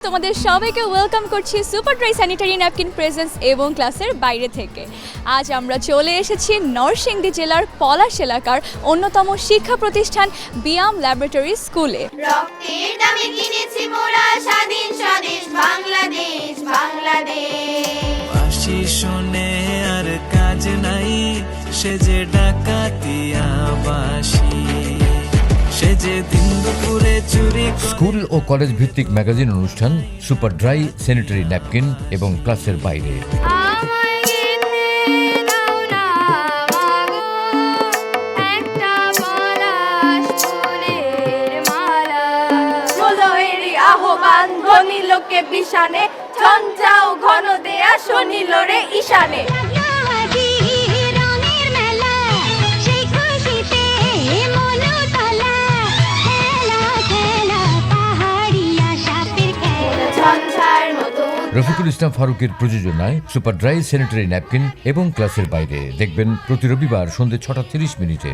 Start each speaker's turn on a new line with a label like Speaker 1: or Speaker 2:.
Speaker 1: তোমাদের সবাইকে ওয়েলকাম করছি super dry sanitary napkin presents এবং ক্লাসের বাইরে থেকে। আজ আমরা চলে এসেছি নরসিংদী জেলার পলাশ এলাকার অন্যতম শিক্ষা প্রতিষ্ঠান বিয়াম ল্যাবরেটরি স্কুলে
Speaker 2: রক্তের দামে কিনেছি মোরা স্বাধীন স্বদেশ বাংলাদেশ বাংলাদেশ।
Speaker 3: বাসি শোনে আর কাজ নাই সে যে ডাকাতিয়া বাসি
Speaker 4: স্কুল ও কলেজ ভিত্তিক ম্যাগাজিন অনুষ্ঠান সুপার ড্রাই স্যানিটারি ন্যাপকিন এবং ক্লাসের বাইরে।
Speaker 2: লোকে বিশানে ঝঞ্ঝাও ঘন দেয়া শনিল রে ঈশানে।
Speaker 4: রফিকুল ইসলাম ফারুকের প্রযোজনায় সুপার ড্রাই স্যানিটারি ন্যাপকিন এবং ক্লাসের বাইরে। দেখবেন প্রতি রবিবার সন্ধ্যে ছটা তিরিশ মিনিটে।